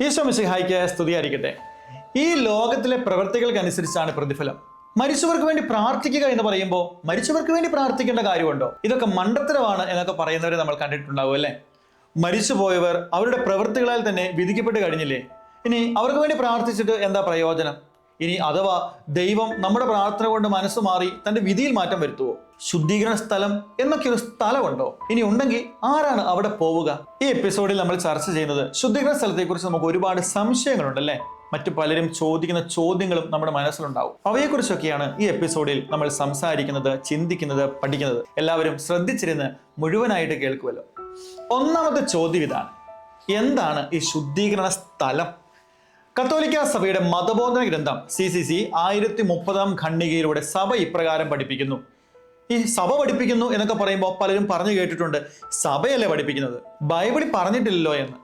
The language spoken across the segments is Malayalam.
ഈശോ മിശിഹായിക്ക് സ്തുതിയായിരിക്കട്ടെ. ഈ ലോകത്തിലെ പ്രവൃത്തികൾക്കനുസരിച്ചാണ് പ്രതിഫലം. മരിച്ചവർക്ക് വേണ്ടി പ്രാർത്ഥിക്കുക എന്ന് പറയുമ്പോൾ മരിച്ചവർക്ക് വേണ്ടി പ്രാർത്ഥിക്കേണ്ട കാര്യമുണ്ടോ? ഇതൊക്കെ മണ്ടത്തരമാണ് എന്നൊക്കെ പറയുന്നവരെ നമ്മൾ കണ്ടിട്ടുണ്ടാവും അല്ലേ? മരിച്ചുപോയവർ അവരുടെ പ്രവൃത്തികളാൽ തന്നെ വിധിക്കപ്പെട്ട് കഴിഞ്ഞില്ലേ? ഇനി അവർക്ക് വേണ്ടി പ്രാർത്ഥിച്ചിട്ട് എന്താ പ്രയോജനം? ഇനി അഥവാ ദൈവം നമ്മുടെ പ്രാർത്ഥന കൊണ്ട് മനസ്സ് മാറി തന്റെ വിധിയിൽ മാറ്റം വരുത്തുവോ? ശുദ്ധീകരണ സ്ഥലം എന്നൊക്കെ ഒരു സ്ഥലമുണ്ടോ? ഇനി ഉണ്ടെങ്കിൽ ആരാണ് അവിടെ പോവുക? ഈ എപ്പിസോഡിൽ നമ്മൾ ചർച്ച ചെയ്യുന്നത് ശുദ്ധീകരണ സ്ഥലത്തെക്കുറിച്ച് നമുക്ക് ഒരുപാട് സംശയങ്ങളുണ്ടല്ലേ? മറ്റു പലരും ചോദിക്കുന്ന ചോദ്യങ്ങളും നമ്മുടെ മനസ്സിലുണ്ടാവും. അവയെക്കുറിച്ചൊക്കെയാണ് ഈ എപ്പിസോഡിൽ നമ്മൾ സംസാരിക്കുന്നത് ചിന്തിക്കുന്നത് പഠിക്കുന്നത്. എല്ലാവരും ശ്രദ്ധിച്ചിരുന്ന് മുഴുവനായിട്ട് കേൾക്കുമല്ലോ. ഒന്നാമത്തെ ചോദ്യം ഇതാണ്. എന്താണ് ഈ ശുദ്ധീകരണ സ്ഥലം? കത്തോലിക്ക സഭയുടെ മതബോധന ഗ്രന്ഥം സി സി സി ആയിരത്തി മുപ്പതാം ഖണ്ഡികയിലൂടെ സഭ ഇപ്രകാരം പഠിപ്പിക്കുന്നു. ഈ സഭ പഠിപ്പിക്കുന്നു എന്നൊക്കെ പറയുമ്പോൾ പലരും പറഞ്ഞു കേട്ടിട്ടുണ്ട്. സഭയല്ലേ പഠിപ്പിക്കുന്നത്? ബൈബിളിൽ പറഞ്ഞിട്ടില്ലല്ലോ എന്ന്.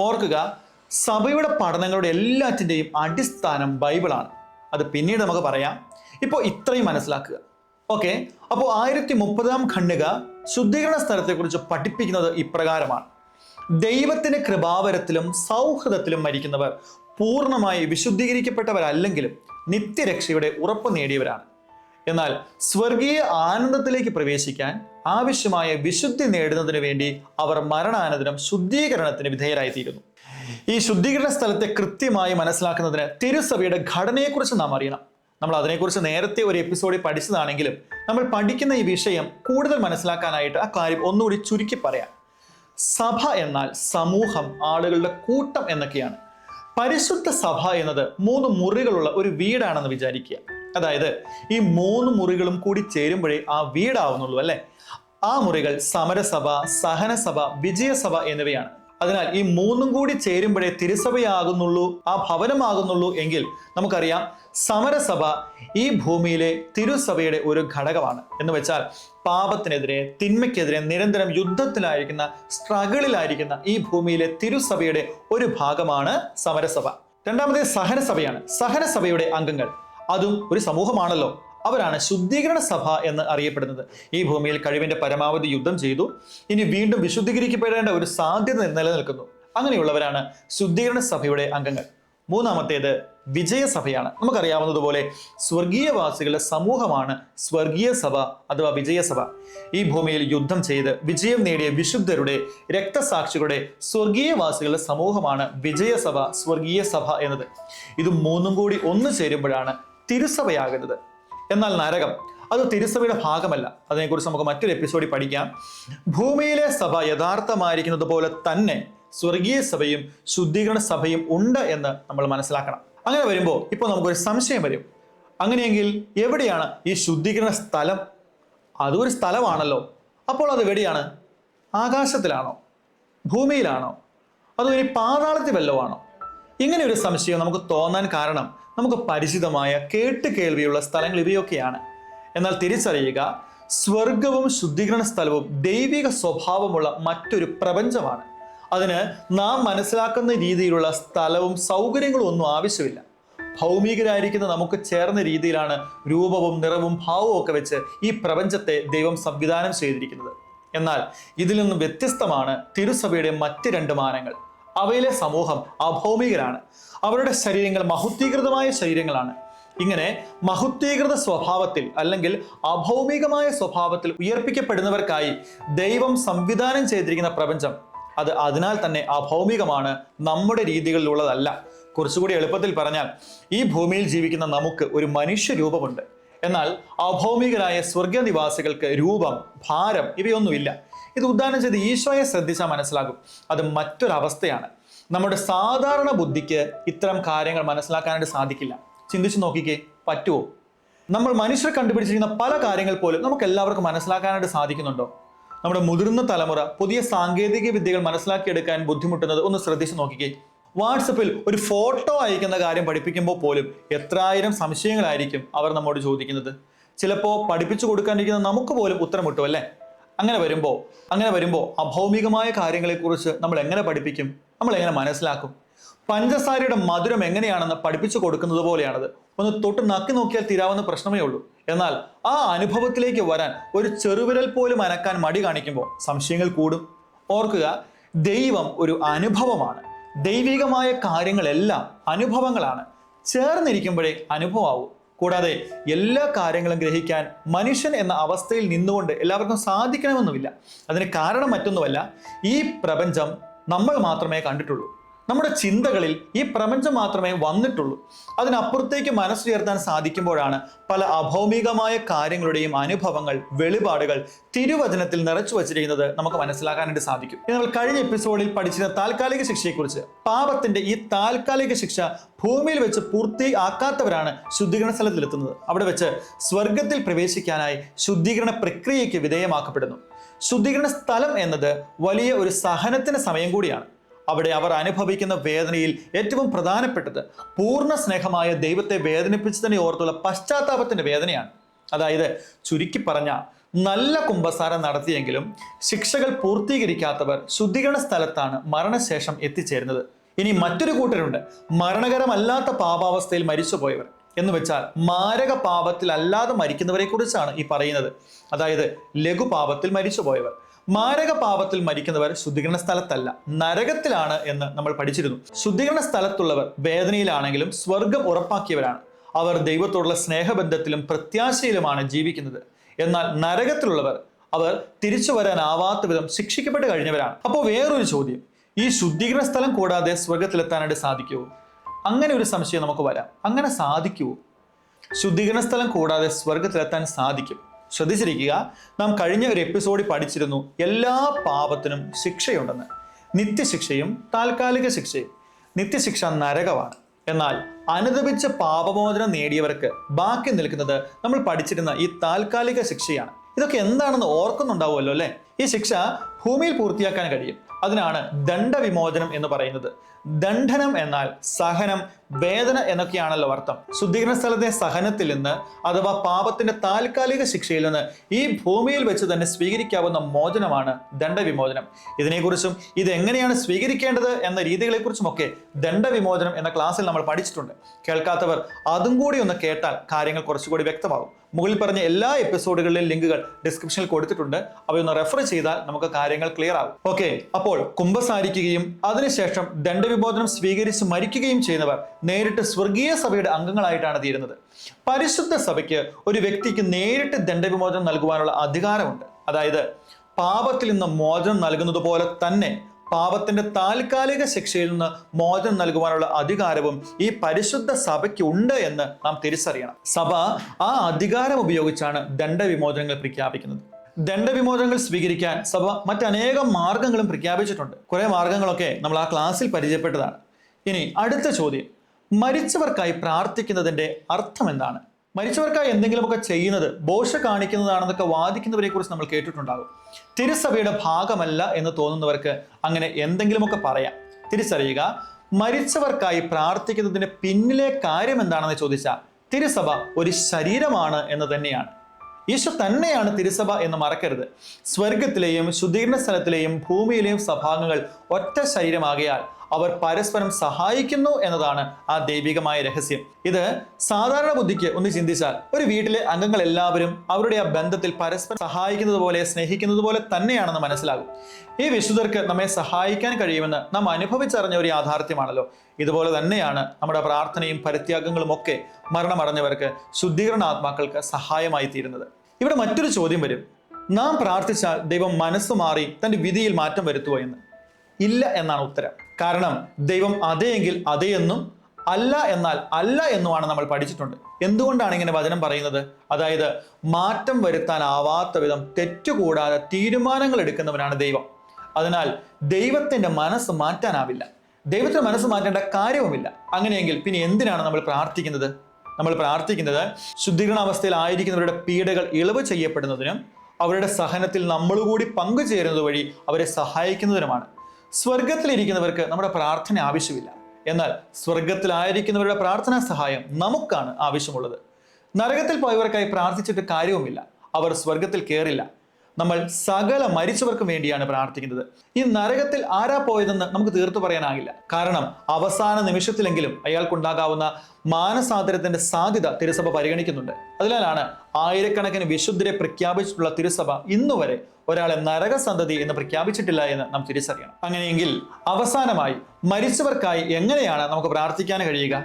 ഓർക്കുക സഭയുടെ പഠനങ്ങളുടെ എല്ലാറ്റിന്റെയും അടിസ്ഥാനം ബൈബിളാണ്. അത് പിന്നീട് നമുക്ക് പറയാം. ഇപ്പോൾ ഇത്രയും മനസ്സിലാക്കുക. ഓക്കെ? അപ്പോൾ ആയിരത്തി മുപ്പതാം ഖണ്ഡിക ശുദ്ധീകരണ സ്ഥലത്തെക്കുറിച്ച് പഠിപ്പിക്കുന്നത് ഇപ്രകാരമാണ്. ദൈവത്തിന്റെ കൃപാവരത്തിലും സൗഹൃദത്തിലും മരിക്കുന്നവർ പൂർണമായി വിശുദ്ധീകരിക്കപ്പെട്ടവരല്ലെങ്കിലും നിത്യരക്ഷയുടെ ഉറപ്പ് നേടിയവരാണ്. എന്നാൽ സ്വർഗീയ ആനന്ദത്തിലേക്ക് പ്രവേശിക്കാൻ ആവശ്യമായ വിശുദ്ധി നേടുന്നതിന് വേണ്ടി അവർ മരണാനന്തരം ശുദ്ധീകരണത്തിന് വിധേയരായിത്തീരുന്നു. ഈ ശുദ്ധീകരണ സ്ഥലത്തെ കൃത്യമായി മനസ്സിലാക്കുന്നതിന് തിരുസഭയുടെ ഘടനയെക്കുറിച്ച് നാം അറിയണം. നമ്മൾ അതിനെക്കുറിച്ച് നേരത്തെ ഒരു എപ്പിസോഡിൽ പഠിച്ചതാണെങ്കിലും നമ്മൾ പഠിക്കുന്ന ഈ വിഷയം കൂടുതൽ മനസ്സിലാക്കാനായിട്ട് ആ കാര്യം ഒന്നുകൂടി ചുരുക്കി പറയാം. സഭ എന്നാൽ സമൂഹം ആളുകളുടെ കൂട്ടം എന്നൊക്കെയാണ്. പരിശുദ്ധ സഭ എന്നത് മൂന്ന് മുറികളുള്ള ഒരു വീടാണെന്ന് വിചാരിക്കുക. അതായത് ഈ മൂന്ന് മുറികളും കൂടി ചേരുമ്പോഴേ ആ വീടാവുന്നുള്ളൂ അല്ലെ? ആ മുറികൾ സമരസഭ സഹനസഭ വിജയസഭ എന്നിവയാണ്. അതിനാൽ ഈ മൂന്നും കൂടി ചേരുമ്പോഴേ തിരുസഭയാകുന്നുള്ളൂ ആ ഭവനമാകുന്നുള്ളൂ എങ്കിൽ നമുക്കറിയാം സമരസഭ ഈ ഭൂമിയിലെ തിരുസഭയുടെ ഒരു ഘടകമാണ്. എന്ന് വെച്ചാൽ പാപത്തിനെതിരെ തിന്മയ്ക്കെതിരെ നിരന്തരം യുദ്ധത്തിലായിരിക്കുന്ന സ്ട്രഗിളിലായിരിക്കുന്ന ഈ ഭൂമിയിലെ തിരുസഭയുടെ ഒരു ഭാഗമാണ് സമരസഭ. രണ്ടാമത്തെ സഹനസഭയാണ്. സഹനസഭയുടെ അംഗങ്ങൾ. അതും ഒരു സമൂഹമാണല്ലോ. അവരാണ് ശുദ്ധീകരണ സഭ എന്ന് അറിയപ്പെടുന്നത്. ഈ ഭൂമിയിൽ കഴിവിന്റെ പരമാവധി യുദ്ധം ചെയ്തു. ഇനി വീണ്ടും വിശുദ്ധീകരിക്കപ്പെടേണ്ട ഒരു സാധ്യത നിലനിൽക്കുന്നു. അങ്ങനെയുള്ളവരാണ് ശുദ്ധീകരണ സഭയുടെ അംഗങ്ങൾ. മൂന്നാമത്തേത് വിജയസഭയാണ് നമുക്കറിയാവുന്നതുപോലെ സ്വർഗീയവാസികളുടെ സമൂഹമാണ് സ്വർഗീയ സഭ അഥവാ വിജയസഭ ഈ ഭൂമിയിൽ യുദ്ധം ചെയ്ത് വിജയം നേടിയ വിശുദ്ധരുടെ രക്തസാക്ഷികളുടെ സ്വർഗീയവാസികളുടെ സമൂഹമാണ് വിജയസഭ സ്വർഗീയ സഭ എന്നത്. ഇത് മൂന്നും കൂടി ഒന്നു ചേരുമ്പോഴാണ് തിരുസഭയാകുന്നത്. എന്നാൽ നരകം അത് തിരുസഭയുടെ ഭാഗമല്ല. അതിനെക്കുറിച്ച് നമുക്ക് മറ്റൊരു എപ്പിസോഡിൽ പഠിക്കാം. ഭൂമിയിലെ സഭ യഥാർത്ഥമായിരിക്കുന്നത് പോലെ തന്നെ സ്വർഗീയ സഭയും ശുദ്ധീകരണ സഭയും ഉണ്ട് എന്ന് നമ്മൾ മനസ്സിലാക്കണം. അങ്ങനെ വരുമ്പോൾ ഇപ്പോൾ നമുക്കൊരു സംശയം വരും. അങ്ങനെയെങ്കിൽ എവിടെയാണ് ഈ ശുദ്ധീകരണ സ്ഥലം? അതൊരു സ്ഥലമാണല്ലോ. അപ്പോൾ അത് എവിടെയാണ്? ആകാശത്തിലാണോ? ഭൂമിയിലാണോ? അതോ പാതാളത്തിൽ വല്ലതും ആണോ ഇങ്ങനെ ഒരു സംശയം നമുക്ക് തോന്നാൻ കാരണം നമുക്ക് പരിചിതമായ കേട്ട് കേൾവിയുള്ള സ്ഥലങ്ങൾ ഇവയൊക്കെയാണ്. എന്നാൽ തിരിച്ചറിയുക സ്വർഗവും ശുദ്ധീകരണ സ്ഥലവും ദൈവിക സ്വഭാവമുള്ള മറ്റൊരു പ്രപഞ്ചമാണ്. അതിന് നാം മനസ്സിലാക്കുന്ന രീതിയിലുള്ള സ്ഥലവും സൗകര്യങ്ങളും ഒന്നും ആവശ്യമില്ല. ഭൗമികരായിരിക്കുന്ന നമുക്ക് ചേർന്ന രീതിയിലാണ് രൂപവും നിറവും ഭാവവും ഒക്കെ വെച്ച് ഈ പ്രപഞ്ചത്തെ ദൈവം സംവിധാനം ചെയ്തിരിക്കുന്നത്. എന്നാൽ ഇതിൽ നിന്നും വ്യത്യസ്തമാണ് തിരുസഭയുടെ മറ്റ് രണ്ട് മാനങ്ങൾ. അവയിലെ സമൂഹം അഭൗമികരാണ്. അവരുടെ ശരീരങ്ങൾ മഹുദ്ധീകൃതമായ ശരീരങ്ങളാണ്. ഇങ്ങനെ മഹുദ്ധീകൃത സ്വഭാവത്തിൽ അല്ലെങ്കിൽ അഭൗമികമായ സ്വഭാവത്തിൽ ഉയർപ്പിക്കപ്പെടുന്നവർക്കായി ദൈവം സംവിധാനം ചെയ്തിരിക്കുന്ന പ്രപഞ്ചം അത് അതിനാൽ തന്നെ അഭൗമികമാണ് നമ്മുടെ രീതികളിലുള്ളതല്ല. കുറച്ചുകൂടി എളുപ്പത്തിൽ പറഞ്ഞാൽ ഈ ഭൂമിയിൽ ജീവിക്കുന്ന നമുക്ക് ഒരു മനുഷ്യ രൂപമുണ്ട്. എന്നാൽ അഭൗമികരായ സ്വർഗനിവാസികൾക്ക് രൂപം ഭാരം ഇവയൊന്നുമില്ല. ഇത് ഉദാഹരണം ചെയ്ത് ഈശോയെ ശ്രദ്ധിച്ചാൽ മനസ്സിലാകും. അത് മറ്റൊരവസ്ഥയാണ്. നമ്മുടെ സാധാരണ ബുദ്ധിക്ക് ഇത്തരം കാര്യങ്ങൾ മനസ്സിലാക്കാനായിട്ട് സാധിക്കില്ല. ചിന്തിച്ചു നോക്കിക്കേ പറ്റുമോ നമ്മൾ മനുഷ്യർ കണ്ടുപിടിച്ചിരിക്കുന്ന പല കാര്യങ്ങൾ പോലും നമുക്ക് എല്ലാവർക്കും മനസ്സിലാക്കാനായിട്ട് സാധിക്കുന്നുണ്ടോ? നമ്മുടെ മുതിർന്ന തലമുറ പുതിയ സാങ്കേതിക വിദ്യകൾ മനസ്സിലാക്കിയെടുക്കാൻ ബുദ്ധിമുട്ടുന്നത് ഒന്ന് ശ്രദ്ധിച്ചു നോക്കിക്കേ. വാട്സപ്പിൽ ഒരു ഫോട്ടോ അയക്കുന്ന കാര്യം പഠിപ്പിക്കുമ്പോൾ പോലും എത്രായിരം സംശയങ്ങളായിരിക്കും അവർ നമ്മോട് ചോദിക്കുന്നത്. ചിലപ്പോൾ പഠിപ്പിച്ചു കൊടുക്കാനിരിക്കുന്ന നമുക്ക് പോലും ഉത്തരം കിട്ടും അല്ലേ? അങ്ങനെ വരുമ്പോൾ അങ്ങനെ വരുമ്പോൾ അഭൗമികമായ കാര്യങ്ങളെക്കുറിച്ച് നമ്മൾ എങ്ങനെ പഠിപ്പിക്കും? നമ്മൾ എങ്ങനെ മനസ്സിലാക്കും? പഞ്ചസാരയുടെ മധുരം എങ്ങനെയാണെന്ന് പഠിപ്പിച്ചു കൊടുക്കുന്നത് പോലെയാണത്. ഒന്ന് തൊട്ട് നക്കി നോക്കിയാൽ തീരാവുന്ന പ്രശ്നമേ ഉള്ളൂ. എന്നാൽ ആ അനുഭവത്തിലേക്ക് വരാൻ ഒരു ചെറുവിരൽ പോലും അനക്കാൻ മടി കാണിക്കുമ്പോൾ സംശയങ്ങൾ കൂടും. ഓർക്കുക ദൈവം ഒരു അനുഭവമാണ്. ദൈവികമായ കാര്യങ്ങളെല്ലാം അനുഭവങ്ങളാണ്. ചേർന്നിരിക്കുമ്പോഴേ അനുഭവമാവൂ. കൂടാതെ എല്ലാ കാര്യങ്ങളും ഗ്രഹിക്കാൻ മനുഷ്യൻ എന്ന അവസ്ഥയിൽ നിന്നുകൊണ്ട് എല്ലാവർക്കും സാധിക്കണമെന്നുമില്ല. അതിന് കാരണം മറ്റൊന്നുമല്ല ഈ പ്രപഞ്ചം നമ്മൾ മാത്രമേ കണ്ടിട്ടുള്ളൂ. നമ്മുടെ ചിന്തകളിൽ ഈ പ്രപഞ്ചം മാത്രമേ വന്നിട്ടുള്ളൂ. അതിനപ്പുറത്തേക്ക് മനസ്സുയർത്താൻ സാധിക്കുമ്പോഴാണ് പല അഭൗമികമായ കാര്യങ്ങളുടെയും അനുഭവങ്ങൾ വെളിപാടുകൾ തിരുവചനത്തിൽ നിറച്ചു വച്ചിരിക്കുന്നത് നമുക്ക് മനസ്സിലാക്കാനായിട്ട് സാധിക്കും. നമ്മൾ കഴിഞ്ഞ എപ്പിസോഡിൽ പഠിച്ചിരുന്ന താൽക്കാലിക ശിക്ഷയെക്കുറിച്ച് പാപത്തിന്റെ ഈ താൽക്കാലിക ശിക്ഷ ഭൂമിയിൽ വെച്ച് പൂർത്തിയാക്കാത്തവരാണ് ശുദ്ധീകരണ സ്ഥലത്തിലെത്തുന്നത് അവിടെ വെച്ച് സ്വർഗത്തിൽ പ്രവേശിക്കാനായി ശുദ്ധീകരണ പ്രക്രിയയ്ക്ക് വിധേയമാക്കപ്പെടുന്നു. ശുദ്ധീകരണ സ്ഥലം എന്നത് വലിയ ഒരു സഹനത്തിന് സമയം കൂടിയാണ്. അവിടെ അവർ അനുഭവിക്കുന്ന വേദനയിൽ ഏറ്റവും പ്രധാനപ്പെട്ടത് പൂർണ സ്നേഹമായ ദൈവത്തെ വേദനിപ്പിച്ചതിനെ ഓർത്തുള്ള പശ്ചാത്താപത്തിന്റെ വേദനയാണ്. അതായത് ചുരുക്കി പറഞ്ഞ നല്ല കുംഭസാരം നടത്തിയെങ്കിലും ശിക്ഷകൾ പൂർത്തീകരിക്കാത്തവർ ശുദ്ധീകരണ സ്ഥലത്താണ് മരണശേഷം എത്തിച്ചേരുന്നത്. ഇനി മറ്റൊരു കൂട്ടരുണ്ട് മരണകരമല്ലാത്ത പാപാവസ്ഥയിൽ മരിച്ചുപോയവർ എന്ന് വെച്ചാൽ മാരക പാപത്തിൽ അല്ലാതെ മരിക്കുന്നവരെ കുറിച്ചാണ് ഈ പറയുന്നത്. അതായത് ലഘുപാപത്തിൽ മരിച്ചുപോയവർ. മാരക പാപത്തിൽ മരിക്കുന്നവർ ശുദ്ധീകരണ സ്ഥലത്തല്ല നരകത്തിലാണ് എന്ന് നമ്മൾ പഠിച്ചിരുന്നു. ശുദ്ധീകരണ സ്ഥലത്തുള്ളവർ വേദനയിലാണെങ്കിലും സ്വർഗം ഉറപ്പാക്കിയവരാണ്. അവർ ദൈവത്തോടുള്ള സ്നേഹബന്ധത്തിലും പ്രത്യാശയിലുമാണ് ജീവിക്കുന്നത്. എന്നാൽ നരകത്തിലുള്ളവർ അവർ തിരിച്ചു വരാനാവാത്ത വിധം ശിക്ഷിക്കപ്പെട്ട് കഴിഞ്ഞവരാണ്. അപ്പോൾ വേറൊരു ചോദ്യം ഈ ശുദ്ധീകരണ സ്ഥലം കൂടാതെ സ്വർഗത്തിലെത്താനായിട്ട് സാധിക്കുമോ അങ്ങനെ ഒരു സംശയം നമുക്ക് വരാം. അങ്ങനെ സാധിക്കുമോ ശുദ്ധീകരണ സ്ഥലം കൂടാതെ സ്വർഗത്തിലെത്താൻ സാധിക്കും. ശ്രദ്ധിച്ചിരിക്കുക. നാം കഴിഞ്ഞ ഒരു എപ്പിസോഡിൽ പഠിച്ചിരുന്നു എല്ലാ പാപത്തിനും ശിക്ഷയുണ്ടെന്ന്. നിത്യശിക്ഷയും താൽക്കാലിക ശിക്ഷയും. നിത്യശിക്ഷ നരകമാണ്. എന്നാൽ അനുദപിച്ച പാപമോചനം നേടിയവർക്ക് ബാക്കി നിൽക്കുന്നത് നമ്മൾ പഠിച്ചിരുന്ന ഈ താൽക്കാലിക ശിക്ഷയാണ്. ഇതൊക്കെ എന്താണെന്ന് ഓർക്കുന്നുണ്ടാവുമല്ലോ അല്ലേ? ഈ ശിക്ഷ ഭൂമിയിൽ പൂർത്തിയാക്കാൻ കഴിയും. അതിനാണ് ദണ്ഡവിമോചനം എന്ന് പറയുന്നത്. ദണ്ഡനം എന്നാൽ സഹനം വേദന എന്നൊക്കെയാണല്ലോ അർത്ഥം. ശുദ്ധീകരണ സ്ഥലത്തെ സഹനത്തിൽ നിന്ന് അഥവാ പാപത്തിന്റെ താൽക്കാലിക ശിക്ഷയിൽ നിന്ന് ഈ ഭൂമിയിൽ വെച്ച് തന്നെ സ്വീകരിക്കാവുന്ന മോചനമാണ് ദണ്ഡവിമോചനം. ഇതിനെക്കുറിച്ചും ഇതെങ്ങനെയാണ് സ്വീകരിക്കേണ്ടത് എന്ന രീതികളെക്കുറിച്ചുമൊക്കെ ദണ്ഡവിമോചനം എന്ന ക്ലാസ്സിൽ നമ്മൾ പഠിച്ചിട്ടുണ്ട്. കേൾക്കാത്തവർ അതും കൂടി ഒന്ന് കേട്ടാൽ കാര്യങ്ങൾ കുറച്ചുകൂടി വ്യക്തമാകും. മുകളിൽ പറഞ്ഞ എല്ലാ എപ്പിസോഡുകളിലെയും ലിങ്കുകൾ ഡിസ്ക്രിപ്ഷനിൽ കൊടുത്തിട്ടുണ്ട്. അവയൊന്ന് റെഫർ ചെയ്താൽ നമുക്ക് കാര്യങ്ങൾ ക്ലിയർ ആകും. ഓക്കെ അപ്പോൾ കുംഭസാരിക്കുകയും അതിനുശേഷം ദണ്ഡവിമോചനം സ്വീകരിച്ച് മരിക്കുകയും ചെയ്യുന്നവർ നേരിട്ട് സ്വർഗീയ സഭയുടെ അംഗങ്ങളായിട്ടാണ് തീരുന്നത്. പരിശുദ്ധ സഭയ്ക്ക് ഒരു വ്യക്തിക്ക് നേരിട്ട് ദണ്ഡവിമോചനം നൽകുവാനുള്ള അധികാരമുണ്ട്. അതായത് പാപത്തിൽ നിന്ന് മോചനം നൽകുന്നത് പോലെ തന്നെ പാപത്തിന്റെ താൽക്കാലിക ശിക്ഷയിൽ നിന്ന് മോചനം നൽകുവാനുള്ള അധികാരവും ഈ പരിശുദ്ധ സഭയ്ക്ക് ഉണ്ട് എന്ന് നാം തിരിച്ചറിയണം. സഭ ആ അധികാരം ഉപയോഗിച്ചാണ് ദണ്ഡവിമോചനങ്ങൾ പ്രഖ്യാപിക്കുന്നത്. ദണ്ഡവിമോചനങ്ങൾ സ്വീകരിക്കാൻ സഭ മറ്റനേകം മാർഗങ്ങളും പ്രഖ്യാപിച്ചിട്ടുണ്ട്. കുറെ മാർഗങ്ങളൊക്കെ നമ്മൾ ആ ക്ലാസ്സിൽ പരിചയപ്പെട്ടതാണ്. ഇനി അടുത്ത ചോദ്യം. മരിച്ചവർക്കായി പ്രാർത്ഥിക്കുന്നതിന്റെ അർത്ഥം എന്താണ്? മരിച്ചവർക്കായി എന്തെങ്കിലുമൊക്കെ ചെയ്യുന്നത് ബോഷ കാണിക്കുന്നതാണെന്നൊക്കെ വാദിക്കുന്നവരെ കുറിച്ച് നമ്മൾ കേട്ടിട്ടുണ്ടാകും. തിരുസഭയുടെ ഭാഗമല്ല എന്ന് തോന്നുന്നവർക്ക് അങ്ങനെ എന്തെങ്കിലുമൊക്കെ പറയാം. തിരിച്ചറിയുക മരിച്ചവർക്കായി പ്രാർത്ഥിക്കുന്നതിന് പിന്നിലെ കാര്യം എന്താണെന്ന് ചോദിച്ചാൽ തിരുസഭ ഒരു ശരീരമാണ് എന്ന് തന്നെയാണ്. ഈശോ തന്നെയാണ് തിരുസഭ എന്ന് മറക്കരുത്. സ്വർഗത്തിലെയും ശുദ്ധീകരണ സ്ഥലത്തിലെയും ഭൂമിയിലെയും സഭാംഗങ്ങൾ ഒറ്റ ശരീരമാകയാൽ അവർ പരസ്പരം സഹായിക്കുന്നു എന്നതാണ് ആ ദൈവികമായ രഹസ്യം. ഇത് സാധാരണ ബുദ്ധിക്ക് ഒന്ന് ചിന്തിച്ചാൽ ഒരു വീട്ടിലെ അംഗങ്ങൾ എല്ലാവരും അവരുടെ ആ ബന്ധത്തിൽ പരസ്പരം സഹായിക്കുന്നത് പോലെ സ്നേഹിക്കുന്നത് പോലെ തന്നെയാണെന്ന് മനസ്സിലാകും. ഈ വിശുദ്ധർക്ക് നമ്മെ സഹായിക്കാൻ കഴിയുമെന്ന് നാം അനുഭവിച്ചറിഞ്ഞ ഒരു യാഥാർത്ഥ്യമാണല്ലോ. ഇതുപോലെ തന്നെയാണ് നമ്മുടെ പ്രാർത്ഥനയും പരിത്യാഗങ്ങളും ഒക്കെ മരണമടഞ്ഞവർക്ക് ശുദ്ധീകരണ ആത്മാക്കൾക്ക് സഹായമായി തീരുന്നത്. ഇവിടെ മറ്റൊരു ചോദ്യം വരും. നാം പ്രാർത്ഥിച്ചാൽ ദൈവം മനസ്സ് മാറി തന്റെ വിധിയിൽ മാറ്റം വരുത്തുമോ എന്ന്? ഇല്ല എന്നാണ് ഉത്തരം. കാരണം ദൈവം അതെയെങ്കിൽ അതേ എന്നും അല്ല എന്നാൽ അല്ല എന്നുമാണ് നമ്മൾ പഠിച്ചിട്ടുണ്ട്. എന്തുകൊണ്ടാണ് ഇങ്ങനെ വചനം പറയുന്നത്? അതായത് മാറ്റം വരുത്താനാവാത്ത വിധം തെറ്റുകൂടാതെ തീരുമാനങ്ങൾ എടുക്കുന്നവനാണ് ദൈവം. അതിനാൽ ദൈവത്തിന്റെ മനസ്സ് മാറ്റാനാവില്ല. ദൈവത്തിന്റെ മനസ്സ് മാറ്റേണ്ട കാര്യവുമില്ല. അങ്ങനെയെങ്കിൽ പിന്നെ എന്തിനാണ് നമ്മൾ പ്രാർത്ഥിക്കുന്നത്? നമ്മൾ പ്രാർത്ഥിക്കുന്നത് ശുദ്ധീകരണ അവസ്ഥയിലായിരിക്കുന്നവരുടെ പീഡകൾ ഇളവ് ചെയ്യപ്പെടുന്നതിനും അവരുടെ സഹനത്തിൽ നമ്മളുകൂടി കൂടി പങ്കുചേരുന്നത് വഴി അവരെ സഹായിക്കുന്നതിനുമാണ്. സ്വർഗത്തിലിരിക്കുന്നവർക്ക് നമ്മുടെ പ്രാർത്ഥന ആവശ്യമില്ല. എന്നാൽ സ്വർഗത്തിലായിരിക്കുന്നവരുടെ പ്രാർത്ഥനാ സഹായം നമുക്കാണ് ആവശ്യമുള്ളത്. നരകത്തിൽ പോയവർക്കായി പ്രാർത്ഥിച്ചിട്ട് കാര്യവുമില്ല. അവർ സ്വർഗത്തിൽ കയറില്ല നമ്മൾ സകല മരിച്ചവർക്കും വേണ്ടിയാണ് പ്രാർത്ഥിക്കുന്നത്. ഈ നരകത്തിൽ ആരാ പോയതെന്ന് നമുക്ക് തീർത്തു പറയാനാകില്ല. കാരണം അവസാന നിമിഷത്തിലെങ്കിലും അയാൾക്കുണ്ടാകാവുന്ന മാനസാന്തരത്തിന്റെ സാധ്യത തിരുസഭ പരിഗണിക്കുന്നുണ്ട്. അതിനാലാണ് ആയിരക്കണക്കിന് വിശുദ്ധരെ പ്രഖ്യാപിച്ചിട്ടുള്ള തിരുസഭ ഇന്നുവരെ ഒരാളെ നരകസന്തതി എന്ന് പ്രഖ്യാപിച്ചിട്ടില്ല എന്ന് നാം തിരിച്ചറിയണം. അങ്ങനെയെങ്കിൽ അവസാനമായി മരിച്ചവർക്കായി എങ്ങനെയാണ് നമുക്ക് പ്രാർത്ഥിക്കാൻ കഴിയുക?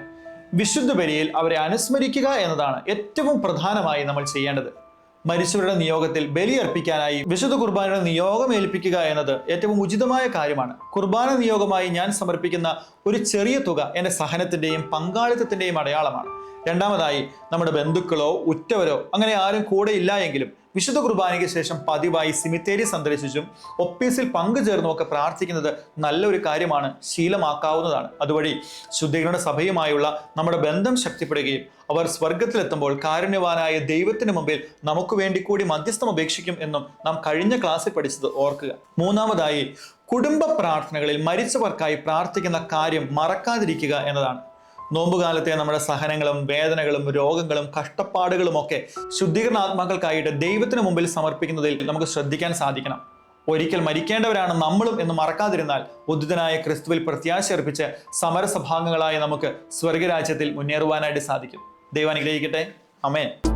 വിശുദ്ധ ബലിയിൽ അവരെ അനുസ്മരിക്കുക എന്നതാണ് ഏറ്റവും പ്രധാനമായി നമ്മൾ ചെയ്യേണ്ടത്. മരിച്ചവരുടെ നിയോഗത്തിൽ ബലിയർപ്പിക്കാനായി വിശുദ്ധ കുർബാനയുടെ നിയോഗം ഏൽപ്പിക്കുക എന്നത് ഏറ്റവും ഉചിതമായ കാര്യമാണ്. കുർബാന നിയോഗമായി ഞാൻ സമർപ്പിക്കുന്ന ഒരു ചെറിയ തുക എന്റെ സഹനത്തിന്റെയും പങ്കാളിത്തത്തിന്റെയും അടയാളമാണ്. രണ്ടാമതായി നമ്മുടെ ബന്ധുക്കളോ ഉറ്റവരോ അങ്ങനെ ആരും കൂടെ ഇല്ല എങ്കിലും വിശുദ്ധ കുർബാനയ്ക്ക് ശേഷം പതിവായി സിമിത്തേരി സന്ദർശിച്ചും ഒപ്പീസിൽ പങ്കുചേർന്നും ഒക്കെ പ്രാർത്ഥിക്കുന്നത് നല്ലൊരു കാര്യമാണ് ശീലമാക്കാവുന്നതാണ്. അതുവഴി ശുദ്ധീകരണ സഭയുമായുള്ള നമ്മുടെ ബന്ധം ശക്തിപ്പെടുകയും അവർ സ്വർഗത്തിലെത്തുമ്പോൾ കാരുണ്യവാനായ ദൈവത്തിന് മുമ്പിൽ നമുക്ക് വേണ്ടി കൂടി മധ്യസ്ഥം അപേക്ഷിക്കും എന്നും നാം കഴിഞ്ഞ ക്ലാസ്സിൽ പഠിച്ചത് ഓർക്കുക. മൂന്നാമതായി കുടുംബ പ്രാർത്ഥനകളിൽ മരിച്ചവർക്കായി പ്രാർത്ഥിക്കുന്ന കാര്യം മറക്കാതിരിക്കുക എന്നതാണ്. നോമ്പുകാലത്തെ നമ്മുടെ സഹനങ്ങളും വേദനകളും രോഗങ്ങളും കഷ്ടപ്പാടുകളും ഒക്കെ ശുദ്ധീകരണാത്മാക്കൾക്കായിട്ട് ദൈവത്തിന് മുമ്പിൽ സമർപ്പിക്കുന്നതിൽ നമുക്ക് ശ്രദ്ധിക്കാൻ സാധിക്കണം. ഒരിക്കൽ മരിക്കേണ്ടവരാണ് നമ്മളും എന്ന് മറക്കാതിരുന്നാൽ ഉദ്ധിതനായ ക്രിസ്തുവിൽ പ്രത്യാശ അർപ്പിച്ച് സമരസഭാംഗങ്ങളായി നമുക്ക് സ്വർഗരാജ്യത്തിൽ മുന്നേറുവാനായിട്ട് സാധിക്കും. ദൈവം അനുഗ്രഹിക്കട്ടെ. അമേൻ